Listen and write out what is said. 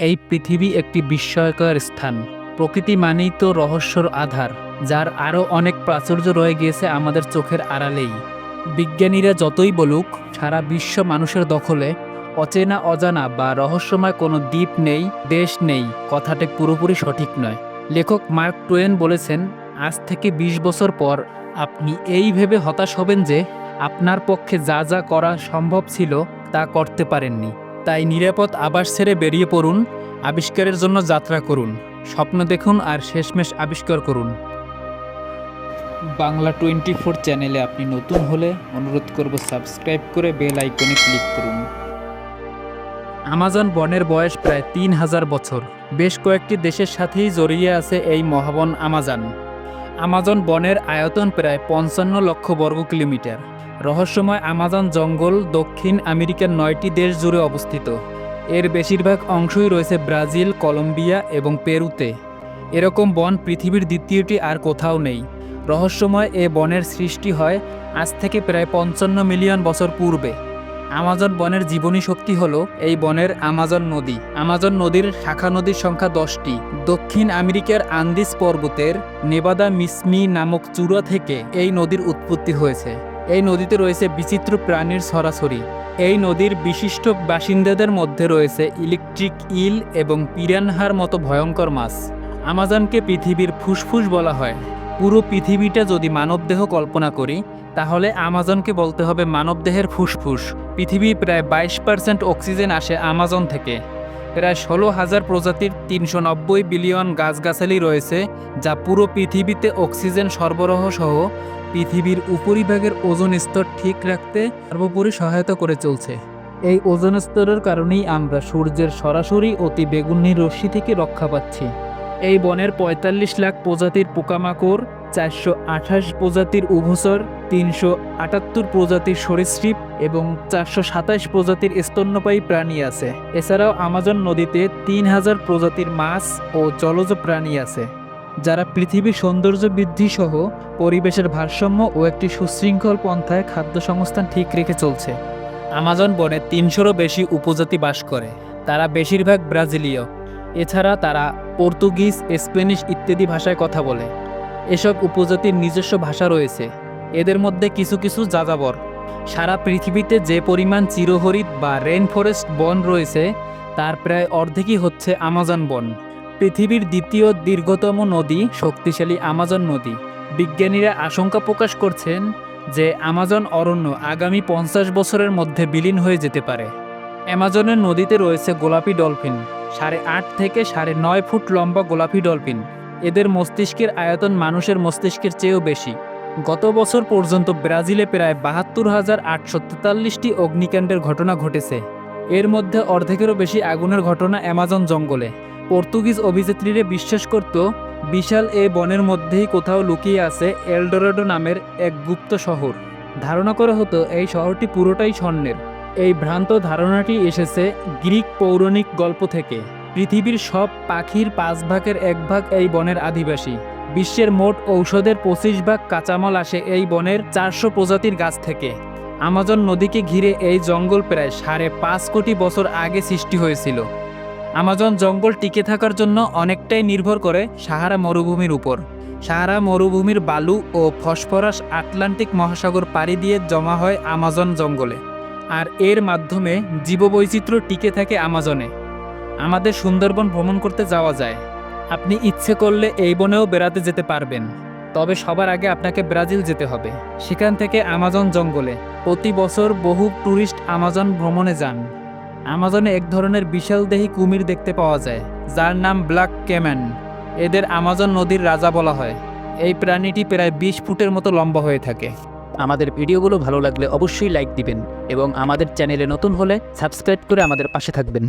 এই পৃথিবী একটি বিস্ময়কর স্থান। প্রকৃতি মানেই তো রহস্যর আধার, যার আরও অনেক প্রাচুর্য রয়ে গিয়েছে আমাদের চোখের আড়ালেই। বিজ্ঞানীরা যতই বলুক, সারা বিশ্ব মানুষের দখলে অচেনা অজানা বা রহস্যময় কোনো দ্বীপ নেই, দেশ নেই, কথাটি পুরোপুরি সঠিক নয়। লেখক মার্ক টোয়েন বলেছেন, আজ থেকে ২০ বছর পর আপনি এই ভেবে হতাশ হবেন যে আপনার পক্ষে যা যা করা সম্ভব ছিল তা করতে পারেননি। তাই নিরাপদ আবাস ছেড়ে বেরিয়ে পড়ুন, আবিষ্কারের জন্য যাত্রা করুন, স্বপ্ন দেখুন আর শেষমেশ আবিষ্কার করুন। বাংলা টোয়েন্টি ফোর চ্যানেলে আপনি নতুন হলে অনুরোধ করব সাবস্ক্রাইব করে বেল আইকনে ক্লিক করুন। আমাজন বনের বয়স প্রায় তিন হাজার বছর। বেশ কয়েকটি দেশের সাথেই জড়িয়ে আছে এই মহাবন আমাজন। আমাজন বনের আয়তন প্রায় পঞ্চান্ন লক্ষ বর্গ কিলোমিটার। রহস্যময় আমাজন জঙ্গল দক্ষিণ আমেরিকার নয়টি দেশ জুড়ে অবস্থিত। এর বেশিরভাগ অংশই রয়েছে ব্রাজিল, কলম্বিয়া এবং পেরুতে। এরকম বন পৃথিবীর দ্বিতীয়টি আর কোথাও নেই। রহস্যময় এ বনের সৃষ্টি হয় আজ থেকে প্রায় পঞ্চান্ন মিলিয়ন বছর পূর্বে। আমাজন বনের জীবনী শক্তি হল এই বনের আমাজন নদী। আমাজন নদীর শাখা নদীর সংখ্যা দশটি। দক্ষিণ আমেরিকার আন্দিস পর্বতের নেবাদা মিসমি নামক চূড়া থেকে এই নদীর উৎপত্তি হয়েছে। এই নদীতে রয়েছে বিচিত্র প্রাণীর সরাসরি। এই নদীর বিশিষ্ট বাসিন্দাদের মধ্যে রয়েছে ইলেকট্রিক ইল এবং পিরানহার মতো ভয়ঙ্কর মাছ। আমাজনকে পৃথিবীর ফুসফুস বলা হয়। পুরো পৃথিবীটা যদি মানবদেহ কল্পনা করি তাহলে আমাজনকে বলতে হবে মানবদেহের ফুসফুস। পৃথিবী প্রায় বাইশ পার্সেন্ট অক্সিজেন আসে আমাজন থেকে। প্রায় ষোলো হাজার প্রজাতির তিনশো নব্বই বিলিয়ন গাছগাছালি রয়েছে, যা পুরো পৃথিবীতে অক্সিজেন সরবরাহ সহ পৃথিবীর উপরিভাগের ওজন স্তর ঠিক রাখতে সর্বোপরি সহায়তা করে চলছে। এই ওজন স্তরের কারণেই আমরা সূর্যের সরাসরি অতি বেগুনি রশ্মি থেকে রক্ষা পাচ্ছি। এই বনের ৪৫ লাখ প্রজাতির পোকামাকড় চারশো আঠাশ প্রজাতির উভচর, তিনশো আটাত্তর প্রজাতির সরীসৃপ এবং চারশো সাতাশ প্রজাতির স্তন্যপায়ী প্রাণী আছে। এছাড়াও আমাজন নদীতে তিন হাজার প্রজাতির মাছ ও জলজ প্রাণী আছে, যারা পৃথিবীর সৌন্দর্য বৃদ্ধি সহ পরিবেশের ভারসাম্য ও একটি সুশৃঙ্খল পন্থায় খাদ্য সংস্থান ঠিক রেখে চলছে। আমাজন বনে তিনশোরও বেশি উপজাতি বাস করে, তারা বেশিরভাগ ব্রাজিলীয়। এছাড়া তারা পর্তুগিজ স্প্যানিশ ইত্যাদি ভাষায় কথা বলে। এসব উপজাতির নিজস্ব ভাষা রয়েছে। এদের মধ্যে কিছু কিছু যাযাবর। সারা পৃথিবীতে যে পরিমাণ চিরহরিত বা রেন ফরেস্ট বন রয়েছে, তার প্রায় অর্ধেকই হচ্ছে আমাজন বন। পৃথিবীর দ্বিতীয় দীর্ঘতম নদী শক্তিশালী আমাজন নদী। বিজ্ঞানীরা আশঙ্কা প্রকাশ করছেন যে আমাজন অরণ্য আগামী পঞ্চাশ বছরের মধ্যে বিলীন হয়ে যেতে পারে। অ্যামাজনের নদীতে রয়েছে গোলাপি ডলফিন, সাড়ে আট থেকে সাড়ে নয় ফুট লম্বা গোলাপি ডলফিন। এদের মস্তিষ্কের আয়তন মানুষের মস্তিষ্কের চেয়েও বেশি। গত বছর পর্যন্ত ব্রাজিলে প্রায় বাহাত্তর হাজার আটশো তেতাল্লিশটি অগ্নিকাণ্ডের ঘটনা ঘটেছে। এর মধ্যে অর্ধেকেরও বেশি আগুনের ঘটনা অ্যামাজন জঙ্গলে। পর্তুগিজ অভিযাত্রীরা বিশ্বাস করত, বিশাল এ বনের মধ্যেই কোথাও লুকিয়ে আছে এলডোরাডো নামের এক গুপ্ত শহর। ধারণা করা হতো, এই শহরটি পুরোটাই স্বর্ণের। এই ভ্রান্ত ধারণাটি এসেছে গ্রিক পৌরাণিক গল্প থেকে। পৃথিবীর সব পাখির পাঁচ ভাগের এক ভাগ এই বনের আদিবাসী। বিশ্বের মোট ঔষধের পঁচিশ ভাগ কাঁচামাল আসে এই বনের চারশো প্রজাতির গাছ থেকে। আমাজন নদীকে ঘিরে এই জঙ্গল প্রায় সাড়ে পাঁচ কোটি বছর আগে সৃষ্টি হয়েছিল। আমাজন জঙ্গল টিকে থাকার জন্য অনেকটাই নির্ভর করে সাহারা মরুভূমির উপর। সাহারা মরুভূমির বালু ও ফসফরাস আটলান্টিক মহাসাগর পাড়ি দিয়ে জমা হয় আমাজন জঙ্গলে। আর এর মাধ্যমে জীববৈচিত্র্য টিকে থাকে আমাজনে। আমাদের সুন্দরবন ভ্রমণ করতে যাওয়া যায়। আপনি ইচ্ছে করলে এই বনেও বেড়াতে যেতে পারবেন। তবে সবার আগে আপনাকে ব্রাজিল যেতে হবে। সেখান থেকে আমাজন জঙ্গলে প্রতি বছর বহু ট্যুরিস্ট আমাজন ভ্রমণে যান। আমাজনে এক ধরনের বিশাল বিশালদেহী কুমির দেখতে পাওয়া যায়, যার নাম ব্ল্যাক ক্যাম্যান এদের আমাজন নদীর রাজা বলা হয়। এই প্রাণীটি প্রায় বিশ ফুটের মতো লম্বা হয়ে থাকে। আমাদের ভিডিওগুলো ভালো লাগলে অবশ্যই লাইক দিবেন এবং আমাদের চ্যানেলে নতুন হলে সাবস্ক্রাইব করে আমাদের পাশে থাকবেন।